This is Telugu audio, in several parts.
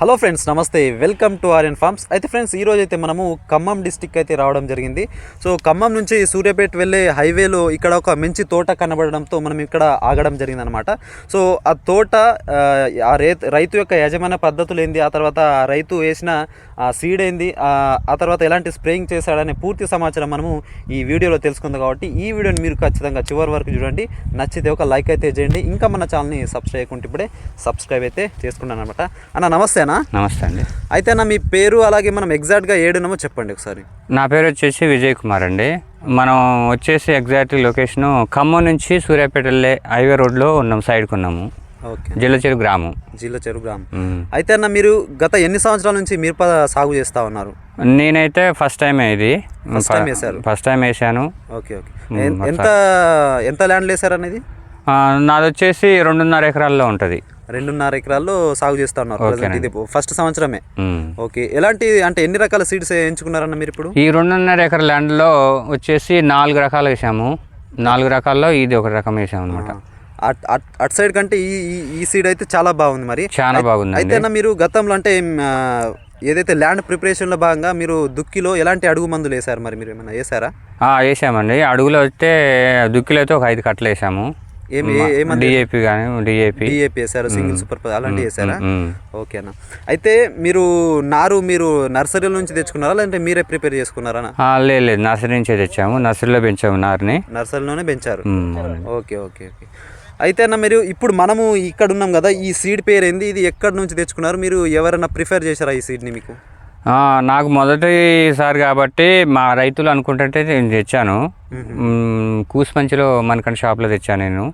హలో ఫ్రెండ్స్ నమస్తే. Welcome to Aryan farms. అయితే ఫ్రెండ్స్ ఈ అయితే మనము ఖమ్మం డిస్టిక్ అయితే రావడం జరిగింది. సో ఖమ్మం నుంచి సూర్యాపేట వెళ్ళే హైవేలో ఇక్కడ ఒక మంచి తోట కనబడడంతో మనం ఇక్కడ ఆగడం జరిగిందనమాట. సో ఆ తోట ఆ, రైతు యొక్క యజమాన పద్ధతులు ఏంది ఆ తర్వాత రైతు వేసిన సీడ్ ఏంది ఆ ఆ తర్వాత ఎలాంటి స్ప్రేయింగ్ చేశాడనే పూర్తి సమాచారం మనము ఈ వీడియోలో తెలుసుకుందాం కాబట్టి ఈ వీడియోని మీరు ఖచ్చితంగా చివరి వరకు చూడండి. నచ్చితే ఒక లైక్ అయితే చేయండి. ఇంకా మన ఛానల్ని సబ్స్క్రైబ్ చేయకుంటే ఇప్పుడే సబ్స్క్రైబ్ అయితే చేసుకున్నాను అనమాట అన్న నమస్తే అన్న నమస్తే అండి. అయితే అన్న మీ పేరు అలాగే మనం ఎగ్జాక్ట్గా ఏడున్నామో చెప్పండి ఒకసారి. నా పేరు వచ్చేసి విజయ్ కుమార్ అండి. మనం వచ్చేసి ఎగ్జాక్ట్ లొకేషన్ ఖమ్మం నుంచి సూర్యాపేట వెళ్ళే హైవే రోడ్లో ఉన్నాం సైడ్కి ఉన్నాము ఓకే. జిల్లచెరు గ్రామం. జిల్లా చెరువు గ్రామం. అయితే అన్న మీరు గత ఎన్ని సంవత్సరాల నుంచి మిరప సాగు చేస్తా ఉన్నారు? నేనైతే ఫస్ట్ టైం ఇది. First time వేశారు. ఫస్ట్ టైం వేసాను ఓకే ఓకే. ఎంత ఎంత ల్యాండ్ వేసారు అనేది? నాది వచ్చేసి రెండున్నర ఎకరాల్లో ఉంటుంది. రెండున్నర ఎకరాల్లో సాగు చేస్తా ఉన్నారు. ఇది ఫస్ట్ సంవత్సరమే. ఓకే. ఎలాంటి అంటే ఎన్ని రకాల సీడ్స్ ఎంచుకున్నారన్న మీరు ఇప్పుడు? ఈ రెండున్నర ఎకర ల్యాండ్లో వచ్చేసి నాలుగు రకాలు వేసాము. నాలుగు రకాల్లో ఇది ఒక రకం వేసాము అనమాట అట్ సైడ్ కంటే ఈ ఈ- సీడ్ అయితే చాలా బాగుంది మరి. చాలా బాగుందండి. అయితే అన్న మీరు గతంలో అంటే ఏదైతే ల్యాండ్ ప్రిపరేషన్లో భాగంగా మీరు దుక్కిలో ఎలాంటి అడుగు మందులు వేశారు మరి? మీరు ఏమైనా వేసారా వేసామండి. అడుగులో అయితే దుక్కిలో అయితే ఒక ఐదు కట్టలు వేసాము. ఏమి డిఏపి కానీ డిఏపి డిఏపి వేసారు సింగిల్ సూపర్ అలాంటివి వేసారా మ్మ్. ఓకే అన్న. అయితే మీరు నారు మీరు నర్సరీల నుంచి తెచ్చుకున్నారా? లేదంటే మీరే ప్రిపేర్ చేసుకున్నారా లేదు లేదు. నర్సరీ నుంచే తెచ్చాము. నర్సరీలో పెంచాము నారుని. నర్సరీలోనే పెంచారు. Okay okay okay. అయితే అన్న మీరు ఇప్పుడు మనము ఇక్కడ ఉన్నాం కదా ఈ సీడ్ పేరు ఏంది? ఇది ఎక్కడి నుంచి తెచ్చుకున్నారు? మీరు ఎవరైనా ప్రిఫర్ చేశారా ఈ సీడ్ని మీకు? నాకు మొదటిసారి కాబట్టి మా రైతులు అనుకుంటుంటే నేను తెచ్చాను. కూసుమంచిలో మనకంట షాప్లో తెచ్చాను నేను.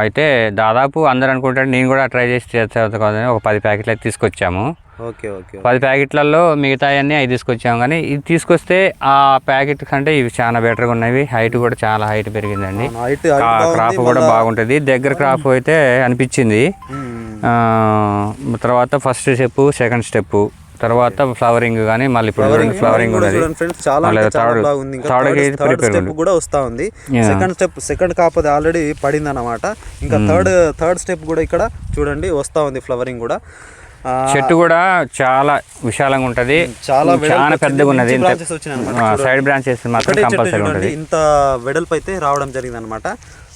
అయితే దాదాపు అందరు అనుకుంటారు నేను కూడా ట్రై చేసి చేస్తా కదా ఒక పది ప్యాకెట్లు అయితే తీసుకొచ్చాము. Okay okay. పది ప్యాకెట్లలో మిగతా అన్నీ అవి తీసుకొచ్చాము కానీ ఇది తీసుకొస్తే ఆ ప్యాకెట్ కంటే ఇవి చాలా బెటర్గా ఉన్నవి. హైట్ కూడా చాలా హైట్ పెరిగిందండి. క్రాప్ కూడా బాగుంటుంది. దగ్గర క్రాప్ అయితే అనిపించింది. తర్వాత ఫస్ట్ స్టెప్ సెకండ్ స్టెప్ తర్వాత ఫ్లవరింగ్ కానీ మళ్ళీ ఇప్పుడు ఫ్లవరింగ్ ఉన్నది. ఫ్రెండ్స్ చాలా చాలా థర్డ్- బాగుంది. ఇంకా స్టెప్ కూడా వస్తా ఉంది. సెకండ్ స్టెప్ సెకండ్ కాకపోతే ఆల్రెడీ పడింది అన్నమాట ఇంకా థర్డ్ థర్డ్ స్టెప్ కూడా ఇక్కడ చూడండి వస్తా ఉంది ఫ్లవరింగ్ కూడా చెట్టు కూడా చాలా విశాలంగా ఉంటది. చాలా వెడల్పు చాలా. పెద్దగా ఉన్నది సైడ్ బ్రాంచెస్ మాత్రం కంపల్సరీ ఉంటుంది. ఇంత వెడల్పు అయితే రావడం జరిగింది అనమాట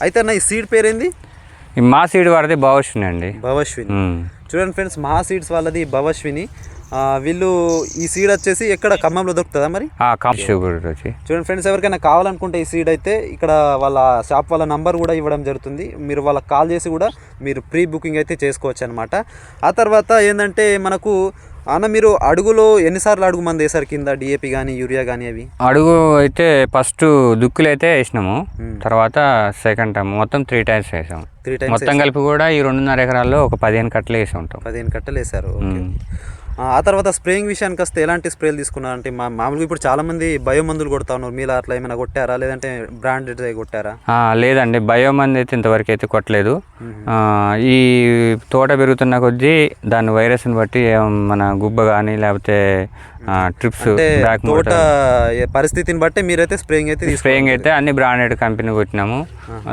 అయితే అన్న ఈ సీడ్ పేరేంది? ఈ మా సీడ్ వాడితే బాగుంది అండి. భవశ్విని. చూడండి ఫ్రెండ్స్ మహా సీడ్స్ వాళ్ళది భవశ్విని. వీళ్ళు ఈ సీడ్ వచ్చేసి ఎక్కడ ఖమ్మంలో దొరుకుతుందా మరి? చూడండి ఫ్రెండ్స్ ఎవరికైనా కావాలనుకుంటే ఈ సీడ్ అయితే ఇక్కడ వాళ్ళ షాప్ వాళ్ళ నంబర్ కూడా ఇవ్వడం జరుగుతుంది. మీరు వాళ్ళకి కాల్ చేసి కూడా మీరు ప్రీ బుకింగ్ అయితే చేసుకోవచ్చు అనమాట ఆ తర్వాత ఏంటంటే మనకు అన్న మీరు అడుగులో ఎన్నిసార్లు అడుగు మంది వేసారు కింద? డిఏపి కానీ యూరియా కానీ అవి? అడుగు అయితే ఫస్ట్ దుక్కులు అయితే వేసినాము. తర్వాత సెకండ్ టైం మొత్తం త్రీ టైమ్స్ వేసాము. త్రీ టైమ్స్ మొత్తం కలిపి కూడా ఈ రెండున్నర ఎకరాల్లో ఒక పదిహేను కట్టలు వేసి ఉంటాం. పదిహేను కట్టలు వేసారు. ఓకే. ఆ తర్వాత స్ప్రేయింగ్ విషయానికి వస్తే ఎలాంటి స్ప్రేలు తీసుకున్నారు? అంటే మా మామూలుగా ఇప్పుడు చాలా మంది బయో మందులు కొడతా ఉన్నారు. మీలా అట్లా ఏమైనా కొట్టారా? లేదంటే బ్రాండెడ్ కొట్టారా? లేదండి. బయోమంది అయితే ఇంతవరకు అయితే కొట్టలేదు. ఈ తోట పెరుగుతున్న కొద్దీ దాని వైరస్ని బట్టి మన గుబ్బ కానీ లేకపోతే ట్రిప్స్ తోట పరిస్థితిని బట్టి మీరైతే స్ప్రేయింగ్ అయితే స్ప్రేయింగ్ అయితే అన్ని బ్రాండెడ్ కంపెనీ కొట్టినాము.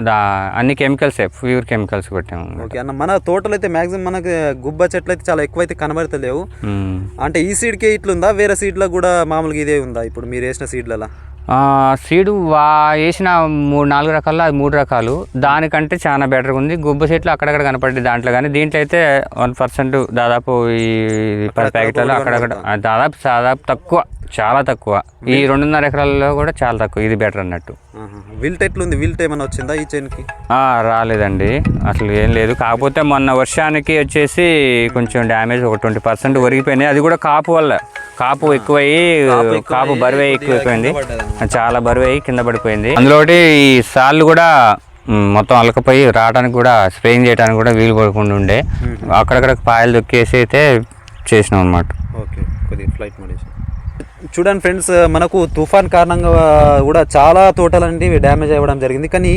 దా అన్ని కెమికల్స్ ప్యూర్ కెమికల్స్ కొట్టాము. ఓకే అన్న మన తోటలో అయితే మాక్సిమం మనకి గుబ్బ చెట్లు అయితే చాలా ఎక్కువ అయితే కనబడతలేవు. అంటే ఈ సీడ్కే ఇట్లుందా? వేరే సీడ్లో కూడా మామూలుగా ఇదే ఉందా? ఇప్పుడు మీరు వేసిన సీడ్లలో సీడు వా వేసిన మూడు నాలుగు రకాల్లో అది మూడు రకాలు. దానికంటే చాలా బెటర్గా ఉంది. గుబ్బ చెట్లు అక్కడక్కడ కనపడ్డాయి దాంట్లో కానీ దీంట్లో అయితే వన్ పర్సెంట్ దాదాపు ఈ పది ప్యాకెట్లలో అక్కడక్కడ దాదాపు దాదాపు తక్కువ. చాలా తక్కువ. ఈ రెండున్నర ఎకరాల్లో కూడా చాలా తక్కువ. ఇది బెటర్ అన్నట్టు. విల్ట్ ఎట్లుంది విల్ట్ ఏమైనా వచ్చిందా ఈ చైన్కి రాలేదండి. అసలు ఏం లేదు. కాకపోతే మొన్న వర్షానికి వచ్చేసి కొంచెం డ్యామేజ్ ఒక ట్వంటీ పర్సెంట్ ఒరిగిపోయినాయి. అది కూడా కాపు వల్ల. కాపు ఎక్కువయ్యి కాపు బరువై ఎక్కువైపోయింది. చాలా బరువై కింద పడిపోయింది. అందులో ఈ సార్లు కూడా మొత్తం అలకపోయి రావడానికి కూడా స్ప్రేయింగ్ చేయడానికి కూడా వీలు పడకుండా ఉండే. అక్కడక్కడ పాయలు దొక్కేసి అయితే చేసినాం అనమాట ఓకే. కొద్దిగా ఫ్లైట్ మోడేషన్ చూడండి ఫ్రెండ్స్ మనకు తుఫాన్ కారణంగా కూడా చాలా తోటలు అనేవి డ్యామేజ్ అవ్వడం జరిగింది. కానీ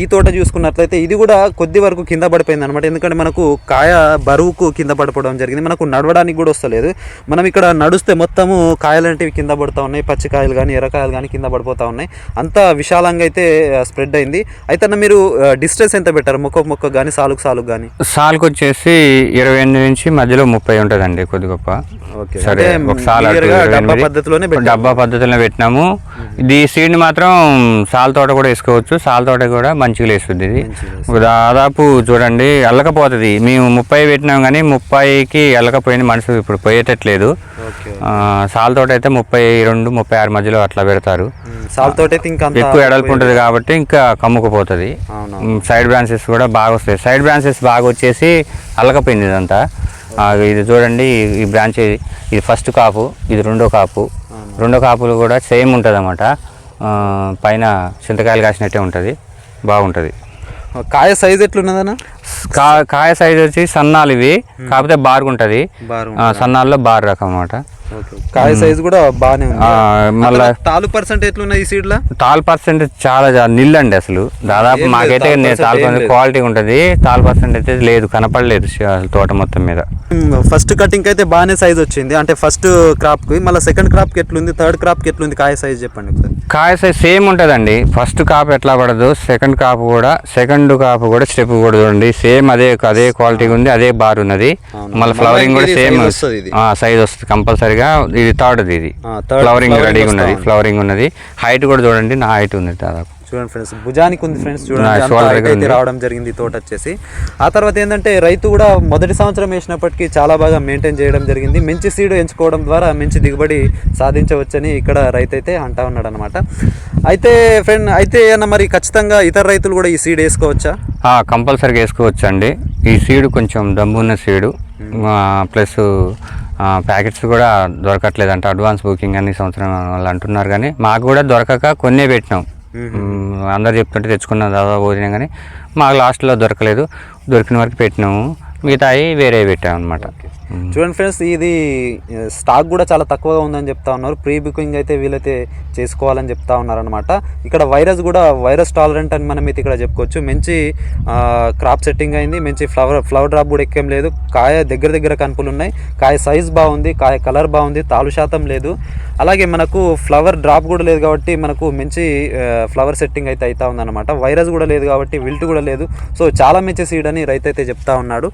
ఈ తోట చూసుకున్నట్లయితే ఇది కూడా కొద్ది వరకు కింద పడిపోయింది అనమాట ఎందుకంటే మనకు కాయ బరువుకు కింద పడిపోవడం జరిగింది. మనకు నడవడానికి కూడా వస్తలేదు. మనం ఇక్కడ నడుస్తే మొత్తము కాయలు అనేవి కింద పడుతూ ఉన్నాయి. పచ్చికాయలు కానీ ఎర్రకాయలు కానీ కింద పడిపోతూ ఉన్నాయి. అంత విశాలంగా అయితే స్ప్రెడ్ అయింది. అయితే అన్న మీరు డిస్టెన్స్ ఎంత పెట్టారు? మొక్క మొక్క కానీ సాలుకు సాలుకు కానీ సాల్కి వచ్చేసి ఇరవై ఎనిమిది నుంచి మధ్యలో ముప్పై ఉంటుందండి కొద్ది గొప్ప ఓకే. సరే అంటే ఒక పద్ధతిలోనే. డబ్బా పద్ధతిలో పెట్టినాము. ఇది సీడ్ మాత్రం సాల్ తోట కూడా వేసుకోవచ్చు. సాల్ తోట కూడా మంచిగా లేస్తుంది ఇది. దాదాపు చూడండి అల్లకపోతుంది. మేము ముప్పై పెట్టినాం కానీ ముప్పైకి అల్లకపోయింది మనసు ఇప్పుడు పోయేటట్లేదు. సాల్ తోట అయితే ముప్పై రెండు ముప్పై ఆరు మధ్యలో అట్లా పెడతారు. సాల్ తోట అయితే ఇంకా ఎక్కువ ఎడల్పు ఉంటుంది కాబట్టి ఇంకా కమ్ముకుపోతుంది. సైడ్ బ్రాంచెస్ కూడా బాగా వస్తాయి. సైడ్ బ్రాంచెస్ బాగా వచ్చేసి అల్లకపోయింది ఇదంతా. ఇది చూడండి ఈ- బ్రాంచ్ ఇది. ఫస్ట్ కాపు ఇది రెండో కాపు. రెండో కాపులు కూడా సేమ్ ఉంటుంది అన్నమాట పైన చింతకాయలు కాసినట్టే ఉంటుంది. బాగుంటుంది. కాయ సైజ్ ఎట్లున్నదన్న? కా కాయ సైజ్ వచ్చి సన్నాలు ఇవి. కాకపోతే బార్గా ఉంటుంది సన్నాల్లో బార్ రకం అన్నమాట. కాయ సైజ్ కూడా బాగానే ఉంది. మళ్ళా తాలు పర్సెంట్ ఎట్లున్నది ఈ సీడ్ లా? తాల్ పర్సెంట్ చాలా నిల్ అండి అసలు. దాదాపు మాకైతే తాల్ నేను తాల్. క్వాలిటీ ఉంటుంది. తాల్ పర్సెంట్ అయితే లేదు కనపడలేదు తోట మొత్తం మీద. ఫస్ట్ కటింగ్ అయితే బాగానే సైజ్ వచ్చింది. అంటే ఫస్ట్ క్రాప్కి మళ్ళీ సెకండ్ క్రాప్కి ఎట్లుంది థర్డ్ క్రాప్కి ఎట్లుంది కాయ సైజ్ చెప్పండి కాయ సైజ్ సేమ్ ఉంటుందండి. ఫస్ట్ కాపు ఎట్లా పడదు సెకండ్ కాపు కూడా సెకండ్ కాపు కూడా స్టెప్ కూడా చూడండి. సేమ్ అదే అదే క్వాలిటీ ఉంది అదే బార్ ఉన్నది. మళ్ళీ ఫ్లవరింగ్ కూడా సేమ్ size వస్తది ఇది. కంపల్సరీగా ఇది థర్డ్ ఇది ఫ్లవరింగ్ రెడీగా ఉన్నది. ఫ్లవరింగ్ ఉన్నది. హైట్ కూడా చూడండి నా హైట్ ఉంది దాదాపు. చూడండి ఫ్రెండ్స్ భుజానికి ఉంది ఫ్రెండ్స్ చూడండి. రావడం జరిగింది తోట వచ్చేసి. ఆ తర్వాత ఏంటంటే రైతు కూడా మొదటి సంవత్సరం వేసినప్పటికీ చాలా బాగా మెయింటైన్ చేయడం జరిగింది. మంచి సీడ్ ఎంచుకోవడం ద్వారా మంచి దిగుబడి సాధించవచ్చని ఇక్కడ రైతు అయితే అంటా ఉన్నాడు అనమాట అయితే ఫ్రెండ్ అయితే అన్న మరి ఖచ్చితంగా ఇతర రైతులు కూడా ఈ సీడ్ వేసుకోవచ్చా? కంపల్సరీగా వేసుకోవచ్చు అండి ఈ సీడ్ కొంచెం దమ్మున్న సీడు ప్లస్ ప్యాకెట్స్ కూడా దొరకట్లేదు అంటే. అడ్వాన్స్ బుకింగ్ అన్ని సంవత్సరం వాళ్ళు అంటున్నారు కానీ మాకు కూడా దొరకక కొన్నే పెట్టినాం. అందరు చెప్తుంటే తెచ్చుకున్నాం దాదాపు పోయినాం కానీ. మాకు లాస్ట్లో దొరకలేదు. దొరికిన వరకు పెట్టినాము. మిగతాయి వేరే పెట్టాం అనమాట చూడండి ఫ్రెండ్స్ ఇది స్టాక్ కూడా చాలా తక్కువగా ఉందని చెప్తా ఉన్నారు. ప్రీ బుకింగ్ అయితే వీలైతే చేసుకోవాలని చెప్తా ఉన్నారనమాట ఇక్కడ వైరస్ కూడా వైరస్ టాలరెంట్ అని మనం అయితే ఇక్కడ చెప్పుకోవచ్చు. మంచి క్రాప్ సెట్టింగ్ అయింది. మంచి ఫ్లవర్ ఫ్లవర్ డ్రాప్ కూడా ఎక్కేం లేదు. కాయ దగ్గర దగ్గర కనుపులు ఉన్నాయి. కాయ సైజ్ బాగుంది. కాయ కలర్ బాగుంది. తాలు శాతం లేదు. అలాగే మనకు ఫ్లవర్ డ్రాప్ కూడా లేదు కాబట్టి మనకు మంచి ఫ్లవర్ సెట్టింగ్ అయితే అవుతా ఉందన్నమాట. వైరస్ కూడా లేదు కాబట్టి విల్ట్ కూడా లేదు. సో చాలా మంచి సీడ్ అని రైతు అయితే చెప్తా ఉన్నాడు.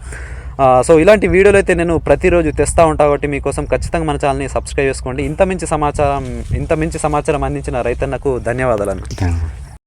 సో ఇలాంటి వీడియోలు అయితే నేను ప్రతిరోజు తెస్తా ఉంటా కాబట్టి మీకోసం ఖచ్చితంగా మన ఛానల్ని సబ్స్క్రైబ్ చేసుకోండి. ఇంత మంచి సమాచారం ఇంత మంచి సమాచారం అందించిన రైతన్నకు ధన్యవాదాలు అన్న.